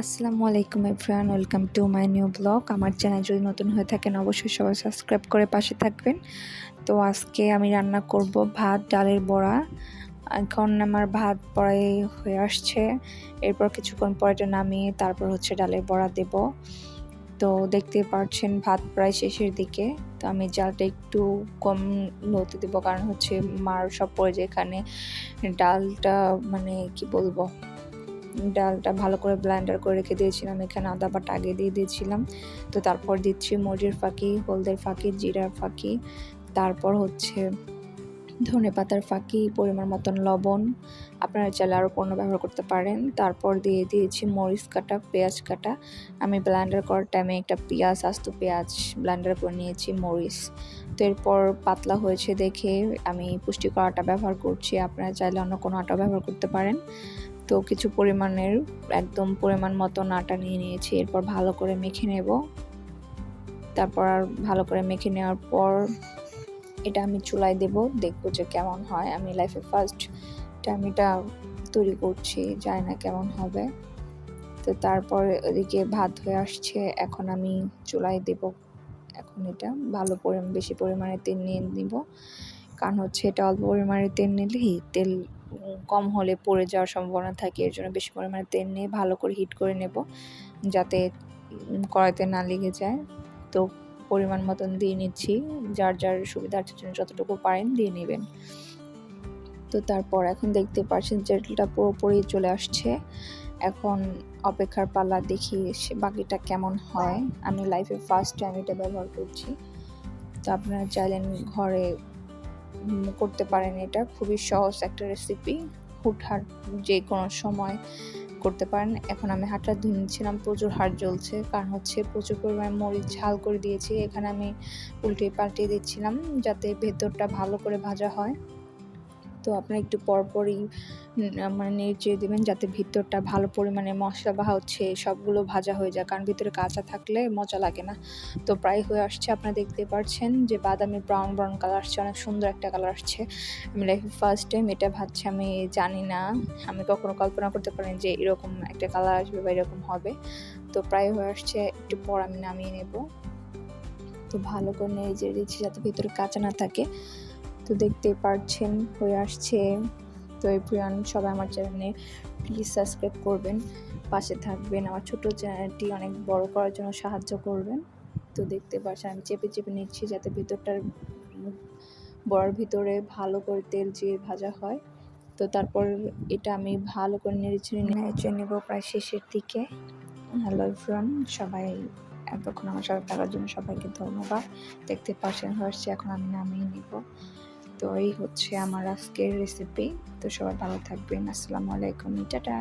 আসসালামু আলাইকুম everyone, welcome to my new blog. আমার চ্যানেল যদি নতুন হয়ে থাকেন, অবশ্যই সবাই সাবস্ক্রাইব করে পাশে থাকবেন। তো আজকে আমি রান্না করব ভাত, ডালের বড়া। এখন আমার ভাত পড়াই হয়ে আসছে। এরপর কিছুক্ষণ পরে এটা নামিয়ে তারপর হচ্ছে ডালের বড়া দেব। তো দেখতে পাচ্ছেন ভাত প্রায় শেষের দিকে। তো আমি জালটা একটু কম লতে দেবো, কারণ হচ্ছে মার সব পড়ে এখানে ডালটা মানে কি বলব? ডালটা ভালো করে ব্লেন্ডার করে রেখে দিয়েছিলাম। এখানে আদা বাটা আগে দিয়ে দিয়েছিলাম। তো তারপর দিচ্ছি মরিচের ফাঁকি, হলদের ফাঁকি, জিরার ফাঁকি। তারপর হচ্ছে ধনে পাতার ফাঁকি, পরিমাণ মতন লবণ, আপনারা চাইলে আরও পণ্য ব্যবহার করতে পারেন। তারপর দিয়ে দিয়েছি মরিচ কাটা, পেঁয়াজ কাটা। আমি ব্লেন্ডার করার টাইমে একটা পেঁয়াজ, আস্ত পেঁয়াজ ব্লেন্ডার করে নিয়েছি, মরিচ। তো এরপর পাতলা হয়েছে দেখে আমি পুষ্টিকর আটা ব্যবহার করছি। আপনারা চাইলে অন্য কোনো আটা ব্যবহার করতে পারেন। তো কিছু পরিমাণের একদম পরিমাণ মতন আটা নিয়ে নিয়েছি। এরপর ভালো করে মেখে নেব। তারপর আর ভালো করে মেখে নেওয়ার পর এটা আমি চুলায় দেব, দেখব যে কেমন হয়। আমি লাইফে ফার্স্ট টাইম এটা তৈরি করছি, জানি না কেমন হবে। তো তারপর ওদিকে ভাত হয়ে আসছে, এখন আমি চুলায় দেব। এখন এটা ভালো পরিমাণ, বেশি পরিমাণে তেল নিয়ে নিব। কারণ হচ্ছে এটা অল্প পরিমাণে তেল নিলেই তেল কম হলে পড়ে যাওয়ার সম্ভাবনা থাকে, এর জন্য বেশি পরিমাণে তেল নিয়ে ভালো করে হিট করে নেব, যাতে কড়াইতে না লেগে যায়। তো পরিমাণ মতন দিয়ে নিচ্ছি। যার যার সুবিধার জন্য যতটুকু পারেন দিয়ে নেবেন। তো তারপর এখন দেখতে পাচ্ছেন তেলটা পুরোপুরি চলে আসছে। এখন অপেক্ষার পাল্লা দেখি বাকিটা কেমন হয়। আমি লাইফে ফার্স্ট টাইম এটা ব্যবহার করছি। তো আপনারা চাইলেন ঘরে করতে পারেন এটা। খুবই সহজ একটা রেসিপি হুটহাট যে কোনো সময় করতে পারেন। এখন আমি হাটটা ধুয়ে নিচ্ছিলাম, প্রচুর হাট জ্বলছে। কারণ হচ্ছে প্রচুর পরিমাণে মরিচ ঝাল করে দিয়েছি। এখানে আমি উল্টে পাল্টে দিচ্ছিলাম যাতে ভেতরটা ভালো করে ভাজা হয়। তো আপনারা একটু পরপরই মানে নেড়ে দেবেন যাতে ভিতরটা ভালো পরিমাণে মশলা বা হচ্ছে সবগুলো ভাজা হয়ে যায়। কারণ ভিতরে কাঁচা থাকলে মজা লাগে না। তো প্রায় হয়ে আসছে, আপনারা দেখতে পাচ্ছেন যে বাদামি ব্রাউন ব্রাউন কালার আসছে, অনেক সুন্দর একটা কালার আসছে। আমি লাইফে ফার্স্ট টাইম এটা ভাবছি আমি জানি না। আমি কখনো কল্পনা করতে পারিনি যে এরকম একটা কালার আসবে বা এরকম হবে। তো প্রায় হয়ে আসছে, একটু পর আমি নামিয়ে নেব। তো ভালো করে নেড়ে দিচ্ছি যাতে ভিতরে কাঁচা না থাকে। তো দেখতে পারছেন, হয়ে আসছে। তো এভরিওয়ান সবাই আমার চ্যানেলে প্লিজ সাবস্ক্রাইব করবেন, পাশে থাকবেন। আমার ছোট চ্যানেলটি অনেক বড় করার জন্য সাহায্য করবেন। তো দেখতে পাচ্ছেন আমি চেপে চেপে নিচ্ছি যাতে ভিতরটার বড়ার ভিতরে ভালো করে তেল দিয়ে ভাজা হয়। তো তারপর এটা আমি ভালো করে নেড়েছে নেড়েছে নেব প্রায় শেষের দিকে। হ্যালো এভরিওয়ান, সবাই এতক্ষণ আমার সাথে থাকার জন্য সবাইকে ধন্যবাদ। দেখতে পাচ্ছেন হচ্ছে এখন আমি নামিয়ে নিব। তো এই হচ্ছে আমার আজকের রেসিপি তো সবাই ভালো থাকবেন। আসসালামু আলাইকুম। টাটা।